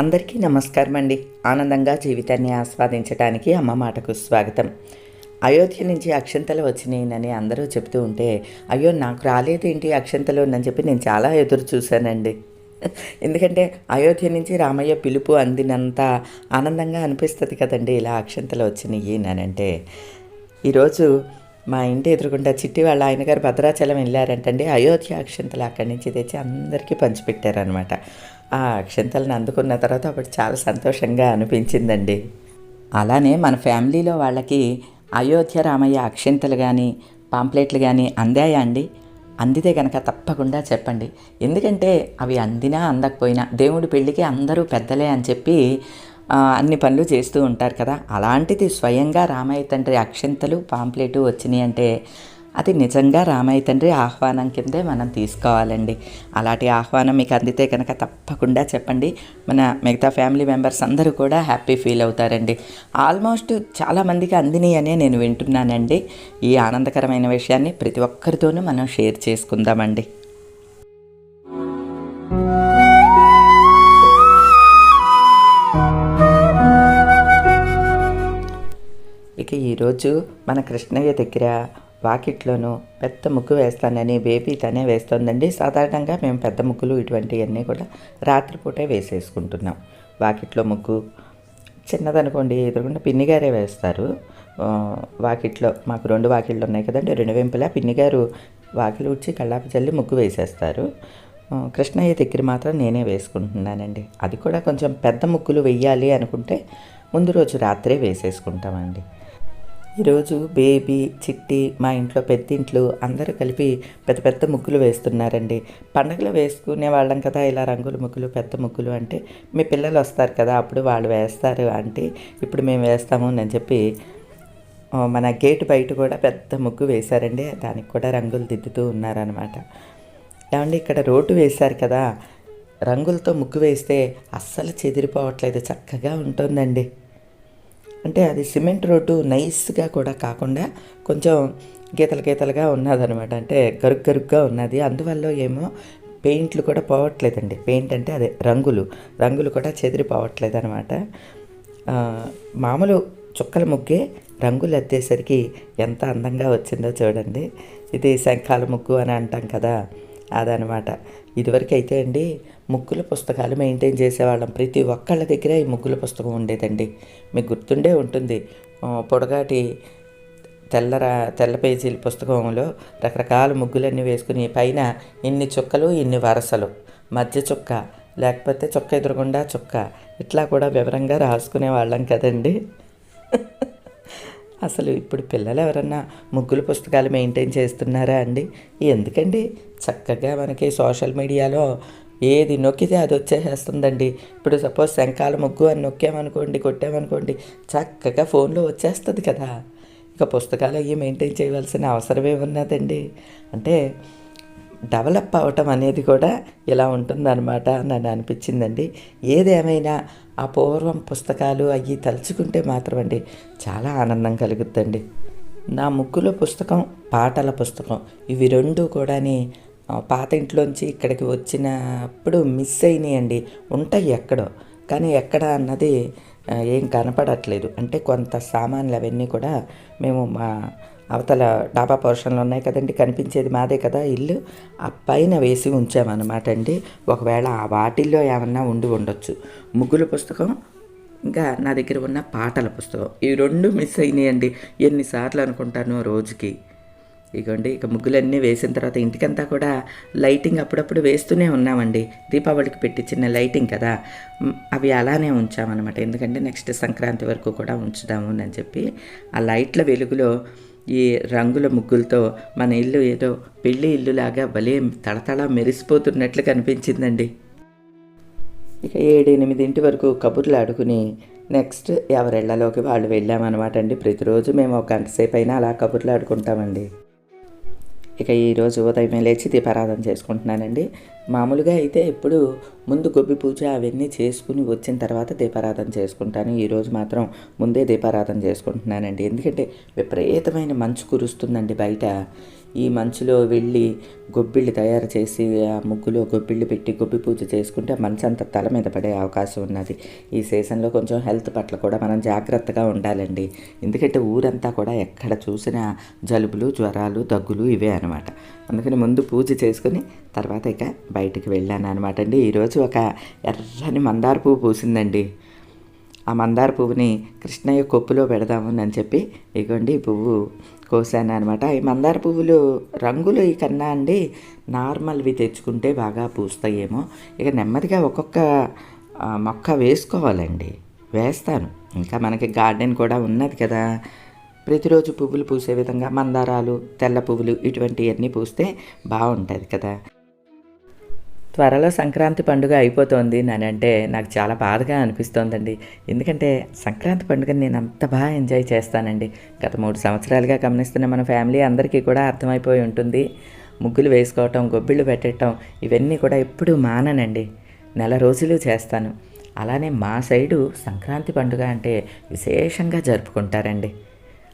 అందరికీ నమస్కారం అండి ఆనందంగా జీవితాన్ని ఆస్వాదించడానికి అమ్మ మాటకు స్వాగతం. అయోధ్య నుంచి అక్షంతలు వచ్చినాయినని అందరూ చెప్తూ ఉంటే అయ్యో నాకు రాలేదేంటి అక్షంతలు ఉందని చెప్పి నేను చాలా ఎదురు చూశానండి. ఎందుకంటే అయోధ్య నుంచి రామయ్య పిలుపు అందినంత ఆనందంగా అనిపిస్తుంది కదండి ఇలా అక్షంతలు వచ్చినాయి అంటే ఈరోజు మా ఇంటి ఎదురుగుండా చిట్టి వాళ్ళ ఆయన గారు భద్రాచలం వెళ్ళారంటండి. అయోధ్య అక్షంతలు అక్కడి నుంచి తెచ్చి అందరికీ పంచిపెట్టారనమాట ఆ అక్షంతలను అందుకున్న తర్వాత అప్పుడు చాలా సంతోషంగా అనిపించిందండి. అలానే మన ఫ్యామిలీలో వాళ్ళకి అయోధ్య రామయ్య అక్షంతలు కానీ పాంప్లెట్లు కానీ అందాయా అండి? అందితే కనుక తప్పకుండా చెప్పండి. ఎందుకంటే అవి అందినా అందకపోయినా దేవుడి పెళ్ళికి అందరూ పెద్దలే అని చెప్పి అన్ని పనులు చేస్తూ ఉంటారు కదా. అలాంటిది స్వయంగా రామయ్య తండ్రి అక్షంతలు పాంప్లెటు వచ్చినాయి అంటే అది నిజంగా రామయ్య తండ్రి ఆహ్వానం కిందే మనం తీసుకోవాలండి. అలాంటి ఆహ్వానం మీకు అందితే కనుక తప్పకుండా చెప్పండి. మన మిగతా ఫ్యామిలీ మెంబర్స్ అందరూ కూడా హ్యాపీ ఫీల్ అవుతారండి. ఆల్మోస్ట్ చాలామందికి అందినాయి అనే నేను వింటున్నానండి. ఈ ఆనందకరమైన విషయాన్ని ప్రతి ఒక్కరితోనూ మనం షేర్ చేసుకుందామండి. ఇక ఈరోజు మన కృష్ణయ్య దగ్గర వాకిట్లోనూ పెద్ద ముగ్గు వేస్తానని బేబీ తనే వేస్తోందండి. సాధారణంగా మేము పెద్ద ముగ్గులు ఇటువంటివన్నీ కూడా రాత్రిపూటే వేసేసుకుంటున్నాం. వాకిట్లో ముగ్గు చిన్నదనుకోండి ఎదురుకుండా పిన్నిగారే వేస్తారు. వాకిట్లో మాకు రెండు వాకిళ్ళు ఉన్నాయి కదండి రెండు వెంపులా పిన్నిగారు వాకిలు ఉడ్చి కళ్ళాపి చల్లి ముగ్గు వేసేస్తారు. కృష్ణయ్య దగ్గర మాత్రం నేనే వేసుకుంటున్నానండి. అది కూడా కొంచెం పెద్ద ముగ్గులు వెయ్యాలి అనుకుంటే ముందు రోజు రాత్రే వేసేసుకుంటామండి. ఈరోజు బేబీ చిట్టి మా ఇంట్లో పెద్దింట్లు అందరూ కలిపి పెద్ద పెద్ద ముగ్గులు వేస్తున్నారండి. పండగలు వేసుకునే వాళ్ళం కదా ఇలా రంగుల ముగ్గులు పెద్ద ముగ్గులు అంటే మీ పిల్లలు వస్తారు కదా అప్పుడు వాళ్ళు వేస్తారు అంటే ఇప్పుడు మేము వేస్తాము అని చెప్పి మన గేట్ బయట కూడా పెద్ద ముగ్గు వేశారండి. దానికి కూడా రంగులు దిద్దుతూ ఉన్నారనమాట ఏమండి ఇక్కడ రోడ్డు వేశారు కదా రంగులతో ముగ్గు వేస్తే అస్సలు చెదిరిపోవట్లేదు చక్కగా ఉంటుందండి. అంటే అది సిమెంట్ రోడ్డు నైస్గా కూడా కాకుండా కొంచెం గీతలు గీతలుగా ఉన్నదనమాట అంటే గరుగ్ గరుగ్గా ఉన్నది. అందువల్ల ఏమో పెయింట్లు కూడా పోవట్లేదండి. పెయింట్ అంటే అదే రంగులు. రంగులు కూడా చెదిరిపోవట్లేదు అనమాట మామూలు చుక్కల ముగ్గే రంగులు అద్దేసరికి ఎంత అందంగా వచ్చిందో చూడండి. ఇది శంఖాల ముగ్గు అని అంటాం కదా అదనమాట ఇదివరకు అయితే అండి ముగ్గుల పుస్తకాలు మెయింటైన్ చేసేవాళ్ళం. ప్రతి ఒక్కళ్ళ దగ్గర ఈ ముగ్గుల పుస్తకం ఉండేదండి. మీకు గుర్తుండే ఉంటుంది. పొడగాటి తెల్లర తెల్ల పేజీల పుస్తకంలో రకరకాల ముగ్గులన్నీ వేసుకుని పైన ఇన్ని చుక్కలు ఇన్ని వరసలు. మధ్య చుక్క లేకపోతే చుక్క ఎదురుగుండా చుక్క. ఇట్లా కూడా వివరంగా రాసుకునే వాళ్ళం కదండి. అసలు ఇప్పుడు పిల్లలు ఎవరన్నా ముగ్గుల పుస్తకాలు మెయింటైన్ చేస్తున్నారా అండి? ఎందుకండి? చక్కగా మనకి సోషల్ మీడియాలో ఏది నొక్కితే అది వచ్చేసేస్తుందండి ఇప్పుడు సపోజ్ శంకాల ముగ్గు అని నొక్కామనుకోండి కొట్టామనుకోండి చక్కగా ఫోన్లో వచ్చేస్తుంది కదా. ఇక పుస్తకాలు అవి మెయింటైన్ చేయవలసిన అవసరమే ఉన్నదండి. అంటే డెవలప్ అవ్వటం అనేది కూడా ఇలా ఉంటుందన్నమాట నన్ను అనిపించిందండి. ఏదేమైనా ఆ పూర్వం పుస్తకాలు అవి తలుచుకుంటే మాత్రం అండి చాలా ఆనందం కలుగుద్దండి. నా ముగ్గుల పుస్తకం పాటల పుస్తకం ఇవి రెండు కూడాని పాత ఇంట్లోంచి ఇక్కడికి వచ్చినప్పుడు మిస్ అయినాయండి. ఉంటాయి ఎక్కడో కానీ ఎక్కడ అన్నది ఏం కనపడట్లేదు. అంటే కొంత సామాన్లు అవన్నీ కూడా మేము మా అవతల డాబా పోర్షన్లు ఉన్నాయి కదండి కనిపించేది మాదే కదా ఇల్లు. ఆ పైన వేసి ఉంచామన్నమాట అండి. ఒకవేళ ఆ వాటిల్లో ఏమన్నా ఉండి ఉండొచ్చు. ముగ్గుల పుస్తకం ఇంకా నా దగ్గర ఉన్న పాటల పుస్తకం. ఈ రెండు మిస్ అయినాయండి. ఎన్నిసార్లు అనుకుంటాను రోజుకి. ఇగోండి ఇక ముగ్గులన్నీ వేసిన తర్వాత ఇంటికంతా కూడా లైటింగ్ అప్పుడప్పుడు వేస్తూనే ఉన్నామండి. దీపావళికి పెట్టి చిన్న లైటింగ్ కదా. అవి అలానే ఉంచామన్నమాట. ఎందుకంటే నెక్స్ట్ సంక్రాంతి వరకు కూడా ఉంచుదాము అని చెప్పి ఆ లైట్ల వెలుగులో ఈ రంగుల ముగ్గులతో మన ఇల్లు ఏదో పెళ్ళి ఇల్లులాగా భలే తడతళ మెరిసిపోతున్నట్లు కనిపించిందండి. ఇక ఏడు ఎనిమిదింటి వరకు కబుర్లు ఆడుకుని నెక్స్ట్ ఎవరిళ్ళలోకి వాళ్ళు వెళ్ళామన్నమాట అండి. ప్రతిరోజు మేము ఒక గంట సేపు అయినా అలా కబుర్లు ఆడుకుంటామండి. ఇక ఈరోజు ఉదయం లేచి దీపారాధన చేసుకుంటున్నానండి. మామూలుగా అయితే ఎప్పుడు ముందు గొబ్బి పూజ అవన్నీ చేసుకుని వచ్చిన తర్వాత దీపారాధన చేసుకుంటాను. ఈరోజు మాత్రం ముందే దీపారాధన చేసుకుంటున్నానండి. ఎందుకంటే విపరీతమైన మంచు కురుస్తుందండి బయట. ఈ మంచులో వెళ్ళి గొబ్బిళ్ళు తయారు చేసి ఆ ముగ్గులో గొబ్బిళ్ళు పెట్టి గొబ్బి పూజ చేసుకుంటే ఆ మంచు అంతా తల మీద పడే అవకాశం ఉన్నది. ఈ సీజన్లో కొంచెం హెల్త్ పట్ల కూడా మనం జాగ్రత్తగా ఉండాలండి. ఎందుకంటే ఊరంతా కూడా ఎక్కడ చూసినా జలుబులు జ్వరాలు దగ్గులు ఇవే అనమాట అందుకని ముందు పూజ చేసుకుని తర్వాత ఇక బయటికి వెళ్ళాను అనమాట అండి ఈరోజు ఒక ఎర్రని మందార పువ్వు పూసిందండి. ఆ మందార పువ్వుని కృష్ణయ్య కొప్పులో పెడదాము అని చెప్పి ఇగోండి పువ్వు కోసాను అనమాట ఈ మందార పువ్వులు రంగులు ఈ కన్నా అండి నార్మల్వి తెచ్చుకుంటే బాగా పూస్తాయేమో. ఇక నెమ్మదిగా ఒక్కొక్క మొక్క వేసుకోవాలండి. వేస్తాను. ఇంకా మనకి గార్డెన్ కూడా ఉన్నది కదా. ప్రతిరోజు పువ్వులు పూసే విధంగా మందారాలు తెల్ల పువ్వులు ఇటువంటివన్నీ పూస్తే బాగుంటుంది కదా. త్వరలో సంక్రాంతి పండుగ అయిపోతుంది అంటే నాకు చాలా బాధగా అనిపిస్తోందండి. ఎందుకంటే సంక్రాంతి పండుగను నేను అంత బాగా ఎంజాయ్ చేస్తానండి. గత మూడు సంవత్సరాలుగా గమనిస్తున్న మన ఫ్యామిలీ అందరికీ కూడా అర్థమైపోయి ఉంటుంది. ముగ్గులు వేసుకోవటం గొబ్బిళ్ళు పెట్టడం ఇవన్నీ కూడా ఎప్పుడూ మాననండి. నెల రోజులు చేస్తాను. అలానే మా సైడు సంక్రాంతి పండుగ అంటే విశేషంగా జరుపుకుంటారండి.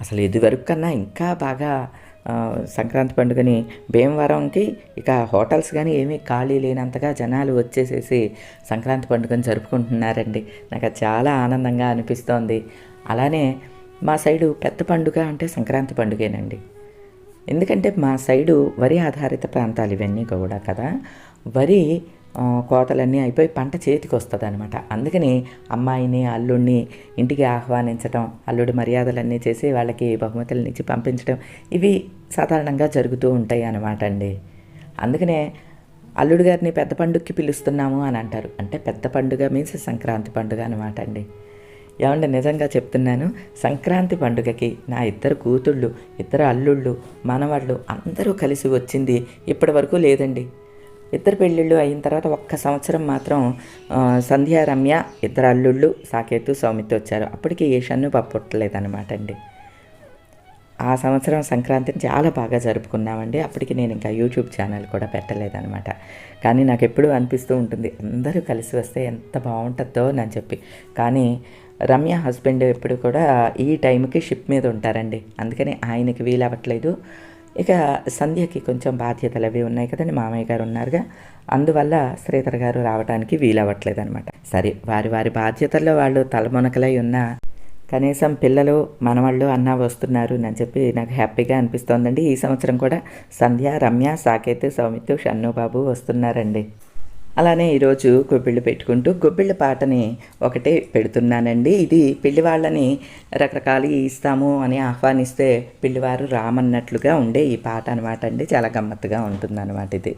అసలు ఇదివరకు కన్నా ఇంకా బాగా సంక్రాంతి పండుగని భీమవరంకి ఇక హోటల్స్ కానీ ఏమీ ఖాళీ లేనంతగా జనాలు వచ్చేసేసి సంక్రాంతి పండుగను జరుపుకుంటున్నారండి. నాకు అది చాలా ఆనందంగా అనిపిస్తోంది. అలానే మా సైడు పెద్ద పండుగ అంటే సంక్రాంతి పండుగేనండి. ఎందుకంటే మా సైడు వరి ఆధారిత ప్రాంతాలు ఇవన్నీ కూడా కదా. వరి కోతలన్నీ అయిపోయి పంట చేతికి వస్తుంది అనమాట అందుకని అమ్మాయిని అల్లుడిని ఇంటికి ఆహ్వానించడం అల్లుడి మర్యాదలన్నీ చేసి వాళ్ళకి బహుమతులను ఇచ్చి పంపించడం ఇవి సాధారణంగా జరుగుతూ ఉంటాయి అనమాట అండి. అందుకనే అల్లుడు గారిని పెద్ద పండుగకి పిలుస్తున్నాము అని అంటారు. అంటే పెద్ద పండుగ మీన్స్ సంక్రాంతి పండుగ అనమాట అండి. ఏమంటే నిజంగా చెప్తున్నాను సంక్రాంతి పండుగకి నా ఇద్దరు కూతుళ్ళు ఇద్దరు అల్లుళ్ళు మనవాళ్ళు అందరూ కలిసి వచ్చింది ఇప్పటి వరకు లేదండి. ఇద్దరు పెళ్ళిళ్ళు అయిన తర్వాత ఒక్క సంవత్సరం మాత్రం సంధ్యా రమ్య ఇద్దరు అల్లుళ్ళు సాకేతు సౌమిత్తి వచ్చారు. అప్పటికి ఏ షన్ను పప్పుట్టలేదన్నమాట అండి. ఆ సంవత్సరం సంక్రాంతిని చాలా బాగా జరుపుకున్నామండి. అప్పటికి నేను ఇంకా యూట్యూబ్ ఛానల్ కూడా పెట్టలేదనమాట కానీ నాకు ఎప్పుడూ అనిపిస్తూ ఉంటుంది అందరూ కలిసి వస్తే ఎంత బాగుంటుందో అని చెప్పి. కానీ రమ్య హస్బెండ్ ఎప్పుడు కూడా ఈ టైంకి షిప్ మీద ఉంటారండి. అందుకని ఆయనకి వీలవ్వట్లేదు. ఇక సంధ్యకి కొంచెం బాధ్యతలు అవి ఉన్నాయి కదండి మామయ్య గారు ఉన్నారుగా. అందువల్ల శ్రీధర్ గారు రావడానికి వీలవ్వట్లేదు అనమాట సరే వారి వారి బాధ్యతల్లో వాళ్ళు తలమునకలై ఉన్నా కనీసం పిల్లలు మనవాళ్ళు అన్న వస్తున్నారు అని చెప్పి నాకు హ్యాపీగా అనిపిస్తోందండి. ఈ సంవత్సరం కూడా సంధ్య రమ్య సాకేత్ సౌమిత్ షన్నుబాబు వస్తున్నారండి. అలానే ఈరోజు గొబ్బిళ్ళు పెట్టుకుంటూ గొబ్బిళ్ళ పాటని ఒకటే పెడుతున్నానండి. ఇది పెళ్ళి వాళ్ళని రకరకాలు ఇస్తాము అని ఆహ్వానిస్తే పెళ్ళివారు రామన్నట్లుగా ఉండే ఈ పాట అనమాట అండి. చాలా గమ్మత్తుగా ఉంటుందన్నమాట ఇది.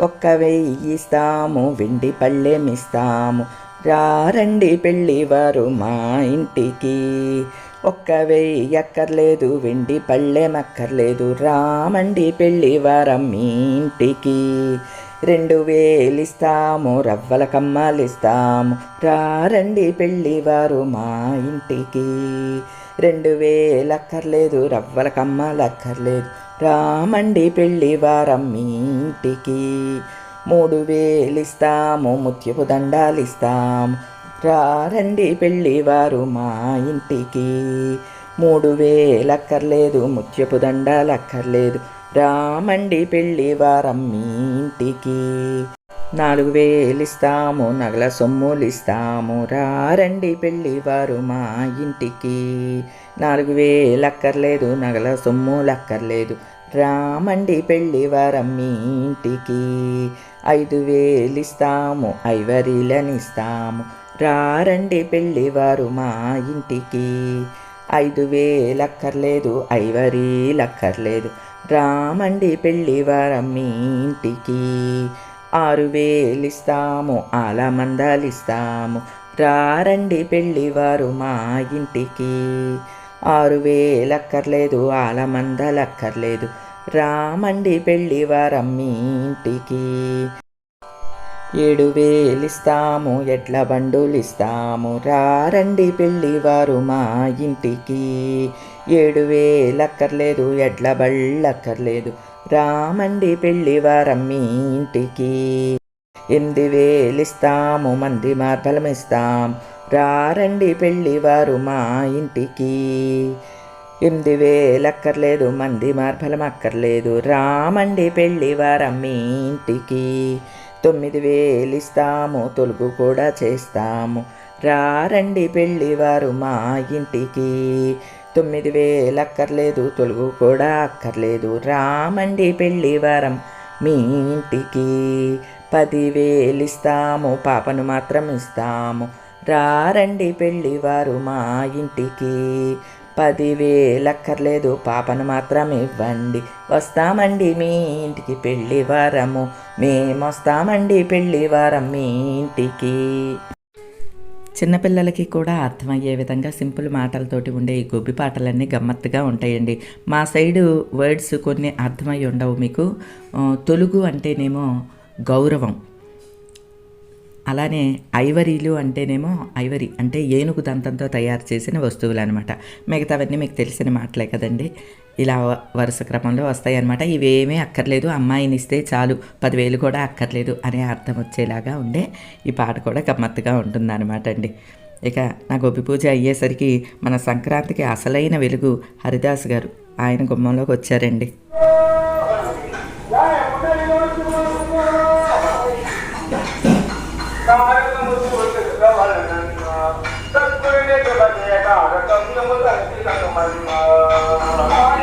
ఒక్క వెయ్యి ఇస్తాము వెండి పళ్ళెమిస్తాము రారండి పెళ్ళివారు మా ఇంటికి. ఒక్క వెయ్యి అక్కర్లేదు వెండి పళ్ళెమక్కర్లేదు రామండి పెళ్ళివారం మీ ఇంటికి. రెండు వేలిస్తాము రవ్వల కమ్మలిస్తాము. రారండి పెళ్ళివారు మా ఇంటికి. రెండు వేలు అక్కర్లేదు రవ్వల కమ్మలక్కర్లేదు. రామండి పెళ్ళి వారం మీ ఇంటికి. మూడు వేలిస్తాము ముత్యపు దండాలిస్తాము. రారండి పెళ్ళి వారు మా ఇంటికి. మూడు వేలు అక్కర్లేదు ముత్యపు దండాలు అక్కర్లేదు రామండి పెళ్ళి వారం మీ ఇంటికి. నాలుగు వేలిస్తాము నగల సొమ్ములు ఇస్తాము రారండి పెళ్ళి వారు మా ఇంటికి. నాలుగు వేలు అక్కర్లేదు నగల సొమ్ములు అక్కర్లేదు రామండి పెళ్ళి వారం మీ ఇంటికి. ఐదు వేలిస్తాము ఇస్తాము రారండి పెళ్ళి వారు మా ఇంటికి. ఐదు వేలు అక్కర్లేదు ఐవరీలు అక్కర్లేదు రామండి పెళ్ళి వారం మీ ఇంటికి. ఆరు వేలిస్తాము అలా మందలిస్తాము. ఇస్తాము రారండి పెళ్ళివారు మా ఇంటికి. ఆరు వేలక్కర్లేదు అక్కర్లేదు మందలక్కర్లేదు. అక్కర్లేదు రామండి పెళ్ళివారం మీ ఇంటికి. ఏడు వేలిస్తాము ఎడ్ల బండులు ఇస్తాము రారండి పెళ్ళివారు మా ఇంటికి. ఏడు వేలు అక్కర్లేదు ఎడ్ల బళ్ళు అక్కర్లేదు రామండి పెళ్ళివారం మీ ఇంటికి. ఎనిమిది వేలిస్తాము మంది మార్బలం ఇస్తాం. రారండి పెళ్ళివారు మా ఇంటికి. ఎనిమిది వేలక్కర్లేదు మంది మార్ఫలం అక్కర్లేదు. రామండి పెళ్ళి వారం మీ ఇంటికి. తొమ్మిది వేలిస్తాము తొలుగు కూడా చేస్తాము. రారండి పెళ్ళి వారు మా ఇంటికి. తొమ్మిది వేలు అక్కర్లేదు తొలుగు కూడా అక్కర్లేదు. రామండి పెళ్ళి వారం మీ ఇంటికి. పదివేలు ఇస్తాము పాపను మాత్రం ఇస్తాము. రారండి పెళ్ళి వారు మా ఇంటికి. పదివేలు అక్కర్లేదు పాపను మాత్రం ఇవ్వండి. వస్తామండి మీ ఇంటికి పెళ్ళి వారము. మేము వస్తామండి పెళ్ళి వారం మీ ఇంటికి. చిన్నపిల్లలకి కూడా అర్థమయ్యే విధంగా సింపుల్ మాటలతోటి ఉండే ఈ గొబ్బి పాటలన్నీ గమ్మత్తుగా ఉంటాయండి. మా సైడు వర్డ్స్ కొన్ని అర్థమై ఉండవు మీకు. తెలుగు తొలుగు అంటేనేమో గౌరవం. అలానే ఐవరీలు అంటేనేమో ఐవరీ అంటే ఏనుగు దంతంతో తయారు చేసిన వస్తువులు అనమాట మిగతావన్నీ మీకు తెలిసిన మాటలే కదండి. ఇలా వరుస క్రమంలో వస్తాయి అనమాట ఇవేమీ అక్కర్లేదు. అమ్మాయిని ఇస్తే చాలు. పదివేలు కూడా అక్కర్లేదు అనే అర్థం వచ్చేలాగా ఉండే ఈ పాట కూడా గమ్మత్తుగా ఉంటుందన్నమాట అండి. ఇక నా గోపి పూజ అయ్యేసరికి మన సంక్రాంతికి అసలైన వెలుగు హరిదాస్ గారు. ఆయన గుమ్మంలోకి వచ్చారండి. 我在这边，我在这边。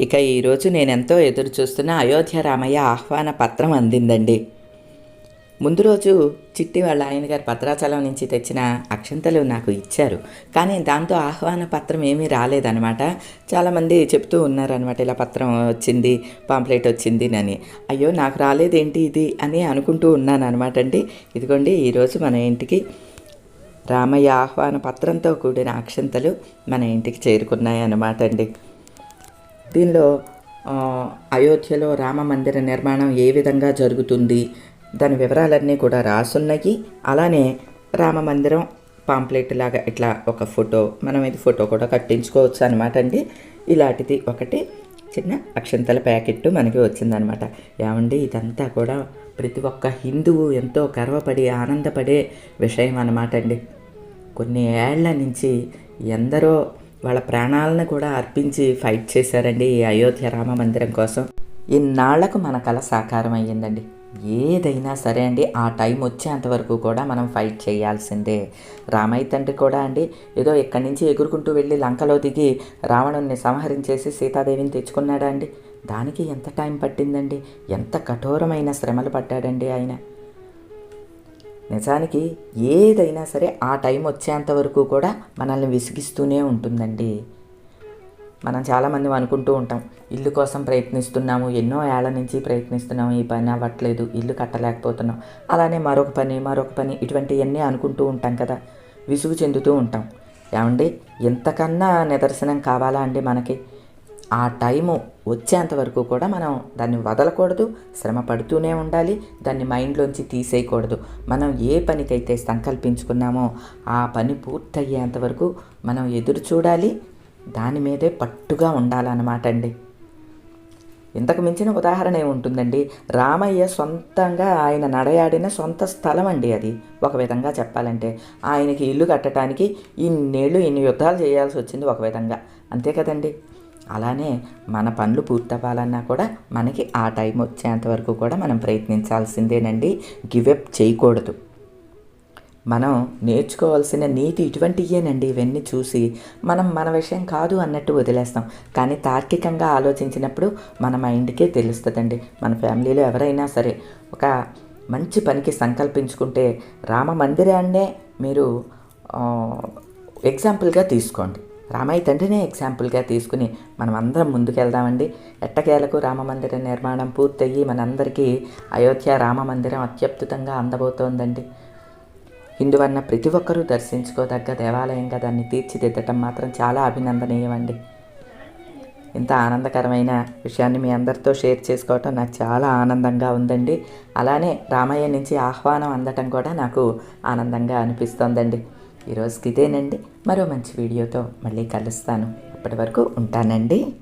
ఇక ఈరోజు నేనెంతో ఎదురు చూస్తున్న అయోధ్య రామయ్య ఆహ్వాన పత్రం అందిందండి. ముందు రోజు చిట్టి వాళ్ళ ఆయన గారు భద్రాచలం నుంచి తెచ్చిన అక్షంతలు నాకు ఇచ్చారు. కానీ దాంతో ఆహ్వాన పత్రం ఏమీ రాలేదనమాట చాలామంది చెప్తూ ఉన్నారనమాట ఇలా పత్రం వచ్చింది పాంప్లెట్ వచ్చింది అని. అయ్యో నాకు రాలేదేంటి ఇది అని అనుకుంటూ ఉన్నాను అనమాట అండి. ఇదిగోండి ఈరోజు మన ఇంటికి రామయ్య ఆహ్వాన పత్రంతో కూడిన అక్షంతలు మన ఇంటికి చేరుకున్నాయి అన్నమాట అండి. దీనిలో అయోధ్యలో రామ మందిర నిర్మాణం ఏ విధంగా జరుగుతుంది? దాని వివరాలన్నీ కూడా రాసున్నాయి. అలానే రామ మందిరం పాంప్లెట్ లాగా ఇట్లా ఒక ఫోటో మనం ఇది ఫోటో కూడా కట్టించుకోవచ్చు అనమాట అండి. ఇలాంటిది ఒకటి చిన్న అక్షంతల ప్యాకెట్ మనకి వచ్చిందనమాట ఏమండి ఇదంతా కూడా ప్రతి ఒక్క హిందువు ఎంతో గర్వపడి ఆనందపడే విషయం అనమాట అండి. కొన్ని ఏళ్ళ నుంచి ఎందరో వాళ్ళ ప్రాణాలను కూడా అర్పించి ఫైట్ చేశారండి ఈ అయోధ్య రామ మందిరం కోసం. ఇన్నాళ్ళకు మన కళ సాకారం అయ్యిందండి. ఏదైనా సరే అండి ఆ టైం వచ్చేంతవరకు కూడా మనం ఫైట్ చేయాల్సిందే. రామయ్య తండ్రి కూడా అండి ఏదో ఇక్కడి నుంచి ఎగురుకుంటూ వెళ్ళి లంకలో దిగి రావణుణ్ణి సంహరించేసి సీతాదేవిని తెచ్చుకున్నాడా అండి? దానికి ఎంత టైం పట్టిందండి? ఎంత కఠోరమైన శ్రమలు పడ్డాడండి ఆయన. నిజానికి ఏదైనా సరే ఆ టైం వచ్చేంత వరకు కూడా మనల్ని విసిగిస్తూనే ఉంటుందండి. మనం చాలామంది అనుకుంటూ ఉంటాం ఇల్లు కోసం ప్రయత్నిస్తున్నాము ఎన్నో ఏళ్ళ నుంచి ప్రయత్నిస్తున్నాము ఈ పని అవ్వట్లేదు ఇల్లు కట్టలేకపోతున్నాం. అలానే మరొక పని మరొక పని ఇటువంటివన్నీ అనుకుంటూ ఉంటాం కదా విసుగు చెందుతూ ఉంటాం. ఏమండి? ఇంతకన్నా నిదర్శనం కావాలా అండి మనకి? ఆ టైము వచ్చేంత వరకు కూడా మనం దాన్ని వదలకూడదు శ్రమ పడుతూనే ఉండాలి దాన్ని మైండ్లోంచి తీసేయకూడదు. మనం ఏ పనికైతే సంకల్పించుకున్నామో ఆ పని పూర్తయ్యేంత వరకు మనం ఎదురు చూడాలి దాని మీదే పట్టుగా ఉండాలన్నమాట అండి. ఇంతకు మించిన ఉదాహరణ ఏముంటుందండి? రామయ్య సొంతంగా ఆయన నడయాడిన సొంత స్థలం అండి అది. ఒక విధంగా చెప్పాలంటే ఆయనకి ఇల్లు కట్టడానికి ఇన్నేళ్ళు ఇన్ని యుద్ధాలు చేయాల్సి వచ్చింది ఒక విధంగా. అంతే కదండి? అలానే మన పనులు పూర్తవ్వాలన్నా కూడా మనకి ఆ టైం వచ్చేంత వరకు కూడా మనం ప్రయత్నించాల్సిందేనండి. గివెప్ చేయకూడదు. మనం నేర్చుకోవాల్సిన నీతి ఇటువంటియేనండి ఇవన్నీ చూసి. మనం మన విషయం కాదు అన్నట్టు వదిలేస్తాం. కానీ తార్కికంగా ఆలోచించినప్పుడు మన మైండ్కే తెలుస్తుందండి. మన ఫ్యామిలీలో ఎవరైనా సరే ఒక మంచి పనికి సంకల్పించుకుంటే రామ మందిరాన్నే మీరు ఎగ్జాంపుల్గా తీసుకోండి. రామయ్య తండ్రినే ఎగ్జాంపుల్గా తీసుకుని మనం అందరం ముందుకెళ్దామండి. ఎట్టకేలకు రామ మందిర నిర్మాణం పూర్తయ్యి మనందరికీ అయోధ్య రామ మందిరం అత్యద్భుతంగా అందబోతోందండి. హిందువన్న ప్రతి ఒక్కరూ దర్శించుకోదగ్గ దేవాలయంగా దాన్ని తీర్చిదిద్దటం మాత్రం చాలా అభినందనీయమండి. ఇంత ఆనందకరమైన విషయాన్ని మీ అందరితో షేర్ చేసుకోవటం నాకు చాలా ఆనందంగా ఉందండి. అలానే రామయ్య నుంచి ఆహ్వానం అందటం కూడా నాకు ఆనందంగా అనిపిస్తోందండి. ఈరోజుకి ఇదేనండి. మరో మంచి వీడియోతో మళ్ళీ కలుస్తాను. అప్పటి వరకు ఉంటానండి.